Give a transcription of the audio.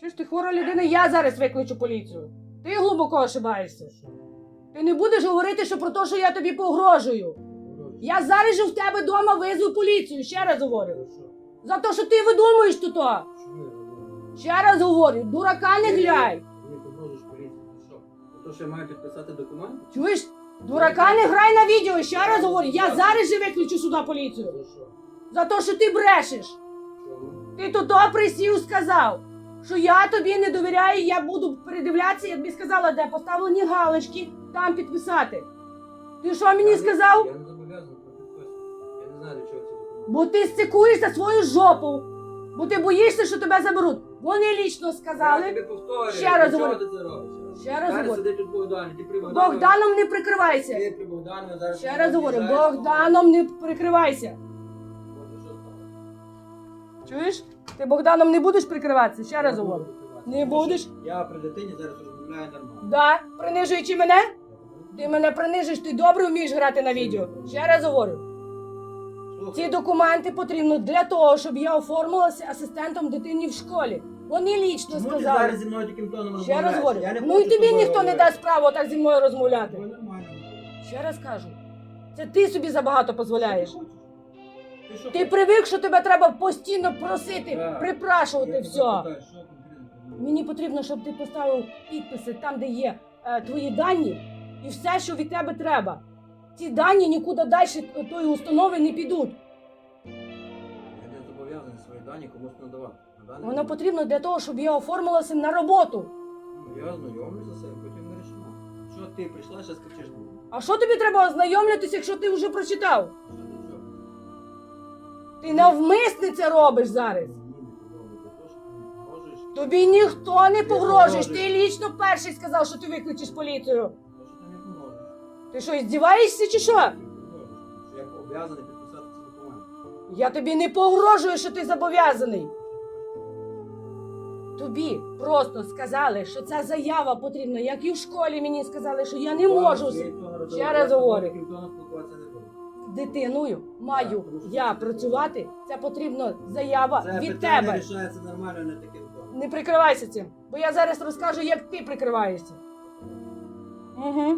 Чи ж ти хвора людина, я зараз викличу поліцію. Ти глибоко ошибаєшся. Ти не будеш говорити, що про те, що я тобі погрожую. Я зараз же в тебе вдома визву поліцію, ще раз говорю. За те, що ти видумуєш тут. Ще раз говорю, дурака не гляй. Що? Я маю підписати документ? Чуєш? Дурака не грай на відео, ще раз говорю, я зараз же виключу сюди поліцію. За те, що ти брешеш. Ти тут присів сказав, що я тобі не довіряю, я буду передивлятися, я тобі сказала, де поставлені галочки, там підписати. Ти що мені Я сказав? Я не зобов'язаний про підписку. Я не знаю, для чого ці документи. Бо ти стикуєшся свою жопу, бо ти боїшся, що тебе заберуть. Вони лічно Я сказали, повторюю. Ще раз чого говорю. ти це робиш? Ще раз Зараз говорю. сидить тут Богдан, ти при Богдану. Богданом не прикривайся. Ти при Богдану зараз. Ще раз говорю, Богданом не прикривайся. Чуєш? Ти Богданом не будеш прикриватися, ще раз говорю. Не будеш? Я при дитині зараз розмовляю нормально. Да, принижуючи мене, ти мене принижиш, ти добре вмієш грати на відео. Ще раз говорю. Ці документи потрібно для того, щоб я оформилася асистентом дитині в школі. Вони лічно чому ти сказали. зараз зі мною таким тоном Ще раз говорю. Я не Ну хочу і з тобі тобою ніхто не говорити. дасть право так зі мною розмовляти. Нормально. Ще раз кажу. Це ти собі забагато дозволяєш. Ти Ти привик, що тебе треба постійно просити, припрашувати Я все. питаю, що? Мені потрібно, щоб ти поставив підписи там, де є е, твої дані, і все, що від тебе треба. Ці дані нікуди далі тої установи не підуть. Я не зобов'язаний свої дані комусь надавати. На Воно потрібно для того, щоб я оформилася на роботу. Ну, Я ознайомлюся з потім вирішимо. Що ти прийшла, зараз кричиш? А що тобі треба ознайомлюватися, якщо ти вже прочитав? Ти навмисне це робиш зараз. Тобі ніхто не Ти погрожуєш. Ти лічно перший сказав, що ти виключиш поліцію. Ти що, здіваєшся чи що? Я обов'язаний підписати ці документи. Я тобі не погрожую, що ти зобов'язаний. Тобі просто сказали, що ця заява потрібна, як і в школі мені сказали, що я не можу. Ще раз говорю. Дитиною. Маю я працювати. Це потрібно заява Це від питання тебе. рішається нормально, не таким тоном. Не прикривайся цим, бо я зараз розкажу, як ти прикриваєшся. Угу.